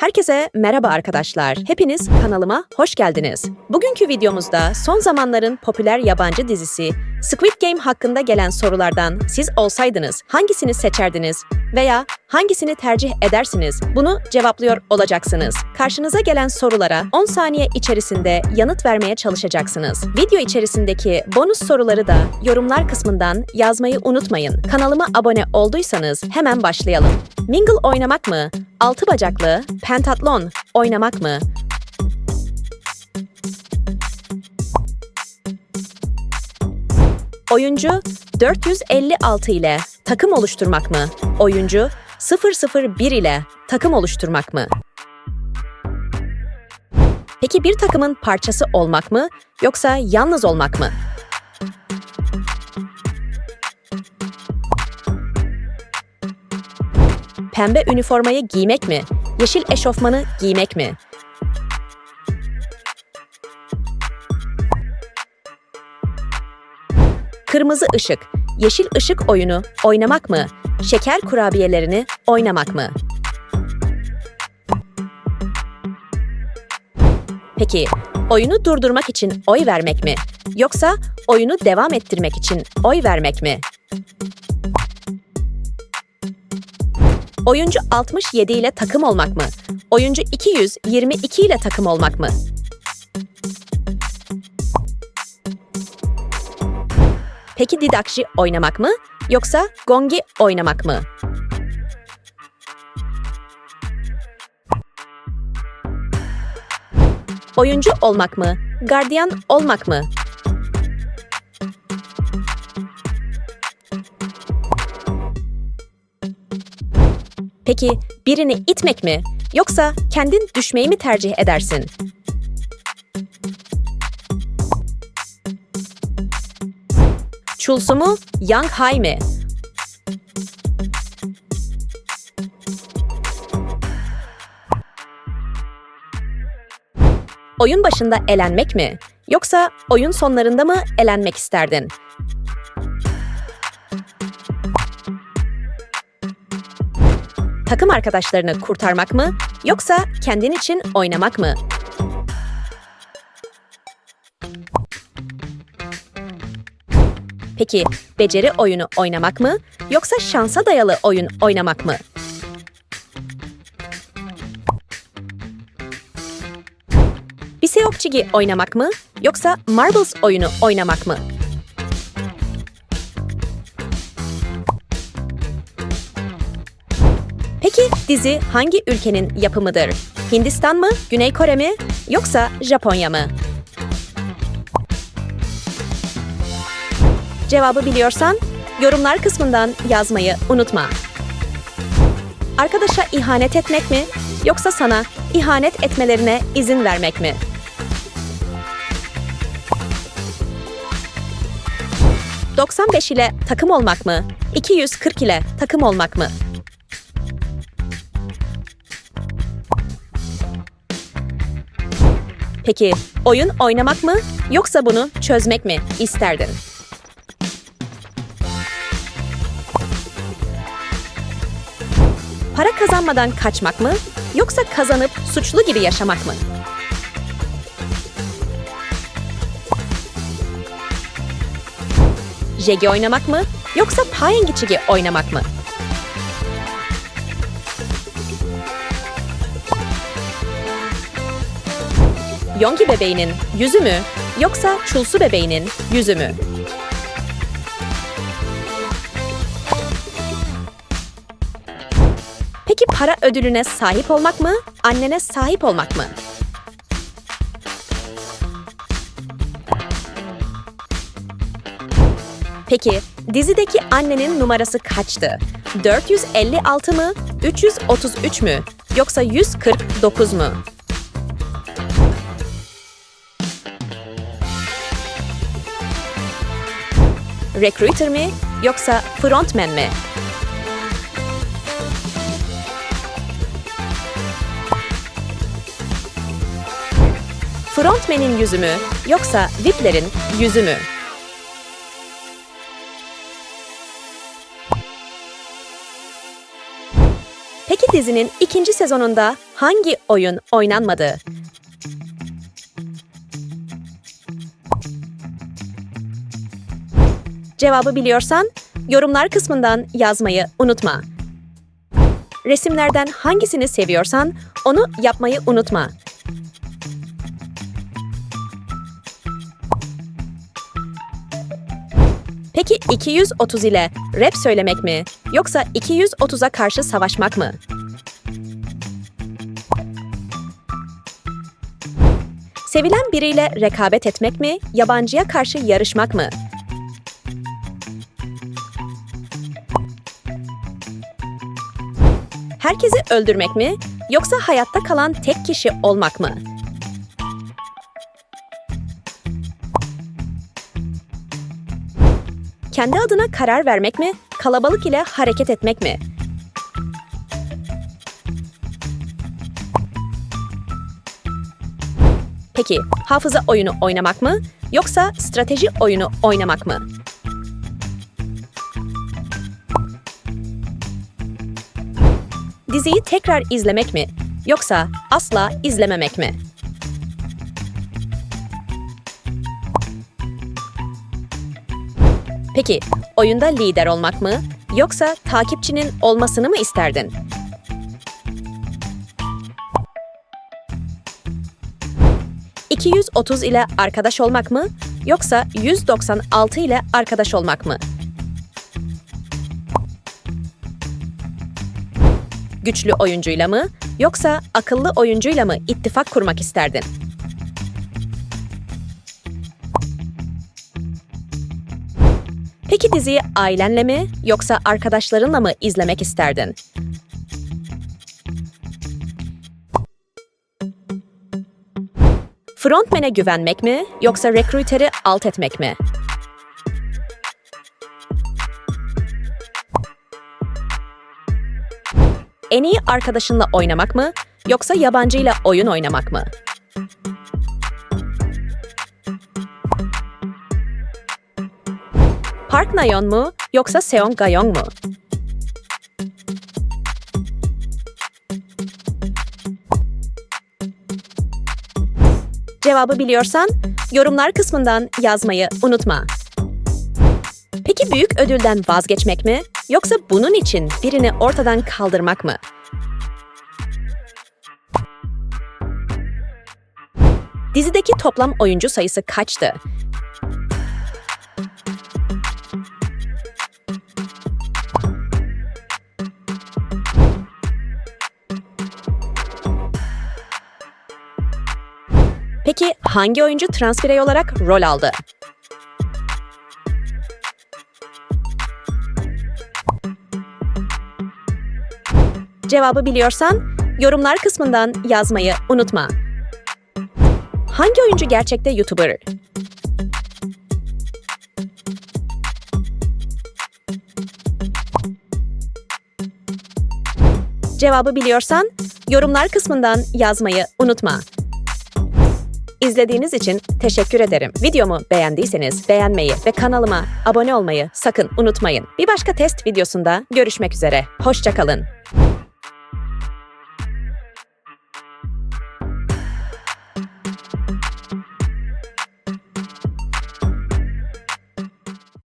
Herkese merhaba arkadaşlar. Hepiniz kanalıma hoş geldiniz. Bugünkü videomuzda son zamanların popüler yabancı dizisi Squid Game hakkında gelen sorulardan siz olsaydınız hangisini seçerdiniz veya hangisini tercih edersiniz? Bunu cevaplıyor olacaksınız. Karşınıza gelen sorulara 10 saniye içerisinde yanıt vermeye çalışacaksınız. Video içerisindeki bonus soruları da yorumlar kısmından yazmayı unutmayın. Kanalıma abone olduysanız hemen başlayalım. Mingle oynamak mı? Altı bacaklı, pentatlon oynamak mı? Oyuncu 456 ile takım oluşturmak mı? Oyuncu 001 ile takım oluşturmak mı? Peki bir takımın parçası olmak mı yoksa yalnız olmak mı? Pembe üniformayı giymek mi? Yeşil eşofmanı giymek mi? Kırmızı ışık, yeşil ışık oyunu oynamak mı? Şeker kurabiyelerini oynamak mı? Peki, oyunu durdurmak için oy vermek mi? Yoksa oyunu devam ettirmek için oy vermek mi? Oyuncu 67 ile takım olmak mı? Oyuncu 222 ile takım olmak mı? Peki didakşi oynamak mı? Yoksa gongi oynamak mı? Oyuncu olmak mı? Gardiyan olmak mı? Peki birini itmek mi? Yoksa kendin düşmeyi mi tercih edersin? Chulsu mu? Yang Hai mi? Oyun başında elenmek mi? Yoksa oyun sonlarında mı elenmek isterdin? Takım arkadaşlarını kurtarmak mı? Yoksa kendin için oynamak mı? Peki beceri oyunu oynamak mı? Yoksa şansa dayalı oyun oynamak mı? Biseokçigi oynamak mı? Yoksa Marbles oyunu oynamak mı? Peki dizi hangi ülkenin yapımıdır? Hindistan mı, Güney Kore mi, yoksa Japonya mı? Cevabı biliyorsan yorumlar kısmından yazmayı unutma. Arkadaşa ihanet etmek mi, yoksa sana ihanet etmelerine izin vermek mi? ...95 ile takım olmak mı? 240 ile takım olmak mı? Peki oyun oynamak mı yoksa bunu çözmek mi isterdin? Para kazanmadan kaçmak mı yoksa kazanıp suçlu gibi yaşamak mı? Jegi oynamak mı yoksa Payengiçigi oynamak mı? Yongi bebeğinin yüzü mü yoksa Çulsu bebeğinin yüzü mü? Peki para ödülüne sahip olmak mı, annene sahip olmak mı? Peki dizideki annenin numarası kaçtı? 456 mı, 333 mü, yoksa 149 mu? Recruiter mi yoksa frontman mi? Frontman'in yüzü mü yoksa VIP'lerin yüzü mü? Peki dizinin ikinci sezonunda hangi oyun oynanmadı? Cevabı biliyorsan yorumlar kısmından yazmayı unutma. Resimlerden hangisini seviyorsan onu yapmayı unutma. Peki 230 ile rap söylemek mi yoksa 230'a karşı savaşmak mı? Sevilen biriyle rekabet etmek mi, yabancıya karşı yarışmak mı? Herkesi öldürmek mi yoksa hayatta kalan tek kişi olmak mı? Kendi adına karar vermek mi, kalabalık ile hareket etmek mi? Peki, hafıza oyunu oynamak mı yoksa strateji oyunu oynamak mı? Diziyi tekrar izlemek mi yoksa asla izlememek mi? Peki, oyunda lider olmak mı yoksa takipçinin olmasını mı isterdin? ...230 ile arkadaş olmak mı yoksa 196 ile arkadaş olmak mı? Güçlü oyuncuyla mı yoksa akıllı oyuncuyla mı ittifak kurmak isterdin? Peki diziyi ailenle mi yoksa arkadaşlarınla mı izlemek isterdin? Frontman'e güvenmek mi yoksa rekrüteri alt etmek mi? En iyi arkadaşınla oynamak mı yoksa yabancıyla oyun oynamak mı? Park Nayon mu yoksa Seong Gayong mu? Cevabı biliyorsan yorumlar kısmından yazmayı unutma. Peki büyük ödülden vazgeçmek mi yoksa bunun için birini ortadan kaldırmak mı? Dizideki toplam oyuncu sayısı kaçtı? Peki hangi oyuncu trans birey olarak rol aldı? Cevabı biliyorsan yorumlar kısmından yazmayı unutma. Hangi oyuncu gerçekte YouTuber? Cevabı biliyorsan yorumlar kısmından yazmayı unutma. İzlediğiniz için teşekkür ederim. Videomu beğendiyseniz beğenmeyi ve kanalıma abone olmayı sakın unutmayın. Bir başka test videosunda görüşmek üzere. Hoşçakalın.